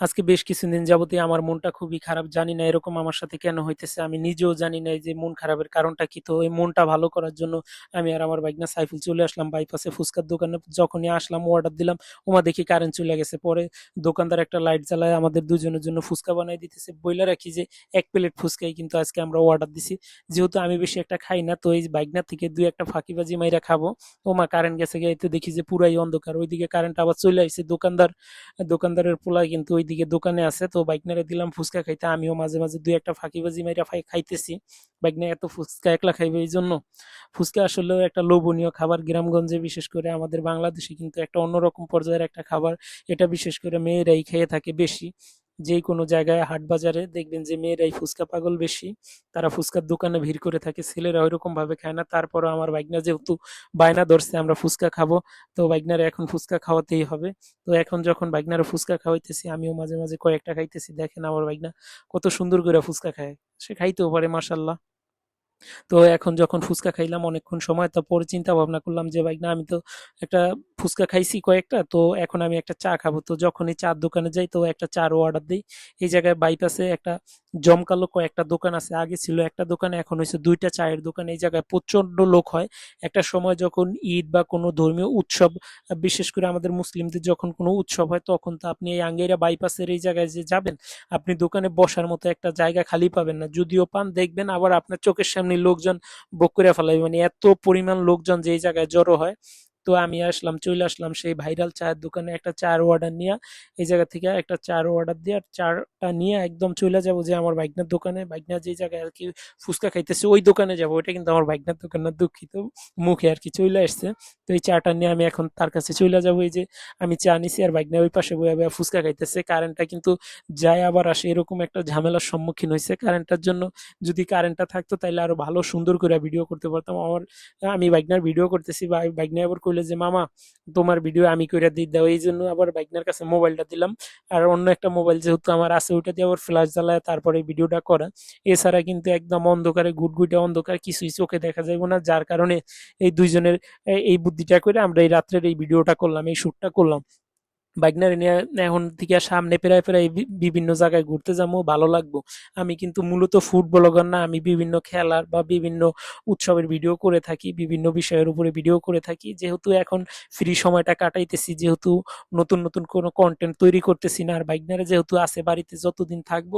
আজকে বেশ কিছুদিন যাবতই আমার মনটা খুবই খারাপ। জানি না এরকম আমার সাথে কেন হইতেছে? আমি নিজেও জানি না যে মন খারাপের কারণটা কি? তো এই মনটা ভালো করার জন্য আমি আর আমার ভাইগনা সাইফুল চলে আসলাম বাইপাসে ফুচকার দোকানে। যখনই আসলাম অর্ডার দিলাম, ওমা দেখি কারেন্ট চলে গেছে। পরে দোকানদার একটা লাইট জ্বালায় আমাদের দুজনের জন্য ফুচকা বানায় দিতেছে। বইলা রাখি যে এক প্লেট ফুচকাই কিন্তু আজকে আমরা অর্ডার দিছি। যেহেতু আমি বেশি একটা খাই না, তো এই ভাইগনার থেকে ২ একটা ফাঁকিবাজি মাইরা খাব। ওমা কারেন্ট গেছে গিয়ে দেখি যে পুরাই অন্ধকার। ওইদিকে কারেন্ট আবার চলে আসছে দোকানদার দোকানদারের পোলা কিন্তু ওইদিকে দোকানে আছে। তো বাইকনারে দিলাম ফুচকা খাইতে। আমিও মাঝে, মাঝে দুই একটা ফাঁকিবাজি মাইরা ফাই খাইতেছি। বাইকনা এত ফুচকা একলা খাইবে এই জন্য ফুচকা আসলেও একটা লোভনীয় খাবার। গ্রামগঞ্জে বিশেষ করে আমাদের বাংলাদেশে কিন্তু একটা অন্যরকম পর্যায়ের একটা খাবার। এটা বিশেষ করে মেয়েরাই খেয়ে থাকে বেশি। যেকোনো জায়গায় হাট বাজারে দেখবেন যে মেয়েরাই ফুচকা পাগল বেশি। তারা ফুচকার দোকানে ভিড় করে থাকে। ছেলেরা ওইরকমভাবে খায় না। তারপরেও আমার ভাইগনা যেহেতু বায়না ধরছে আমরা ফুচকা খাব, তো ভাইগনারে এখন ফুচকা খাওয়াতেই হবে। তো এখন যখন ভাইগনারে ফুচকা খাওয়াইতেছি, আমিও মাঝে, মাঝে কয়েকটা খাইতেছি। দেখেন আমার ভাইগনা কত সুন্দর করে ফুচকা খায়। সে খাইতেও পারে মাশাআল্লাহ। তো এখন যখন ফুচকা খাইলাম অনেকক্ষণ সময়, তারপরে চিন্তা ভাবনা করলাম যে ভাইগনা আমি তো একটা ফুচকা খাইছি কয়েকটা, তো এখন আমি একটা চা খাব। তো যখনই চা'র দোকানে যাই তো একটা চা'রও অর্ডার দিই এই জায়গায় বাইপাসে একটা জমকালো কয়েকটা দোকান আছে। আগে ছিল একটা দোকান, এখন হয়েছে দুইটা চায়ের দোকান। এই জায়গায় প্রচণ্ড লোক হয়। একটা সময় যখন ঈদ বা কোনো ধর্মীয় উৎসব, বিশেষ করে আমাদের মুসলিমদের যখন কোনো উৎসব হয়, তখন তো আপনি এই আঙ্গেরা বাইপাসের এই জায়গায় যে যাবেন, আপনি দোকানে বসার মতো একটা জায়গা খালি পাবেন না। যদিও পান দেখবেন আবার আপনার চোখের সামনে লোকজন বুক কইরা ফেলাইবে। মানে এত পরিমাণ লোকজন যে এই জায়গায় জড়ো হয়। তো আমি আসলাম, চলে আসলাম সেই ভাইরাল চায়ের দোকানে একটা চা'র অর্ডার নিয়ে এই জায়গা থেকে একটা চা'র অর্ডার দিয়া চা'টা নিয়ে একদম চইলা যাব যে আমার ভাইগনার দোকানে। ভাইগনা যে জায়গায় আর কি ফুচকা খাইতেছে ওই দোকানে যাব। ওইটা কিন্তু আমার ভাইগনার দোকান না, দুঃখিত। মুখে আরকি চইলা আসছে। তো এই চা'টা নিয়ে আমি এখন তার কাছে চলে যাব। এই যে আমি চা নিছি আর ভাইগনা ওই পাশে বইয়া, বইয়া ফুচকা খাইতেছে। কারেন্টটা কিন্তু যায় আবার আসে এরকম একটা ঝামেলার সম্মুখীন হইছে। কারেন্টটার জন্য যদি কারেন্টটা থাকতো তাহলে আরও ভালো সুন্দর করে ভিডিও করতে পারতাম। আমার আমি ভাইগনার ভিডিও করতেছি, ভাই ভাইগনা আবার কইলো যে, "মামা তোমার ভিডিও আমি কইরা দিয়ে দাও।" এই জন্য আবার বাইকনার কাছে মোবাইলটা দিলাম। আর অন্য একটা মোবাইল যেহেতু আমার আছে ওইটা দিয়ে আবার ফ্ল্যাশ জ্বালায় তারপরে ভিডিওটা করা। এছাড়া কিন্তু একদম অন্ধকারে ঘুটঘুটে অন্ধকার কিছুই চোখে দেখা যাবে না। যার কারণে এই দুইজনের এই বুদ্ধিটা করে আমরা এই রাত্রের এই ভিডিওটা করলাম, এই শ্যুটটা করলাম। ভাইগনারে নিয়ে এখন থেকে সামনে প্রায়, প্রায় বিভিন্ন জায়গায় ঘুরতে যাব ভালো লাগবো। আমি কিন্তু মূলত ফুড ব্লগার না। আমি বিভিন্ন খেলার বা বিভিন্ন উৎসবের ভিডিও করে থাকি। বিভিন্ন বিষয়ের উপরে ভিডিও করে থাকি। যেহেতু এখন ফ্রি সময়টা কাটাইতেছি, যেহেতু নতুন, নতুন কোনো কন্টেন্ট তৈরি করতেছি না। আর ভাইগনারে যেহেতু আছে বাড়িতে যতদিন থাকব,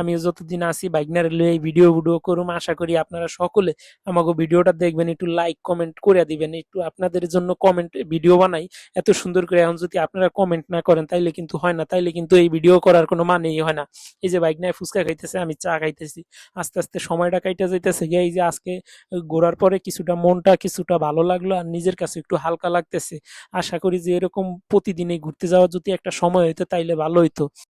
আমিও যতদিন আছি ভাইগনারে লইয়া এই ভিডিও, ভিডিও করুম। আশা করি আপনারা সকলে আমাকে ভিডিওটা দেখবেন, একটু লাইক, কমেন্ট করে দিবেন। একটু আপনাদের জন্য কমেন্ট ভিডিও বানাই এত সুন্দর করে। এখন যদি আপনারা কমেন্ট না করেন তাইলে কিন্তু হয় না। তাইলে কিন্তু এই ভিডিও করার কোনো মানেই হয় না। এই যে বাইক নিয়ে ফুচকা খাইতেছে, আমি চা খাইতেছি। আস্তে, আস্তে সময়টা কাইটা যাইতেছে এই যে আজকে ঘোরার পরে কিছুটা মনটা কিছুটা ভালো লাগল আর নিজের কাছে একটু হালকা লাগতেছে। আশা করি যে এরকম প্রতিদিনে ঘুরতে যাওয়ার যদি একটা সময় হইতো তাইলে ভালো হইতো।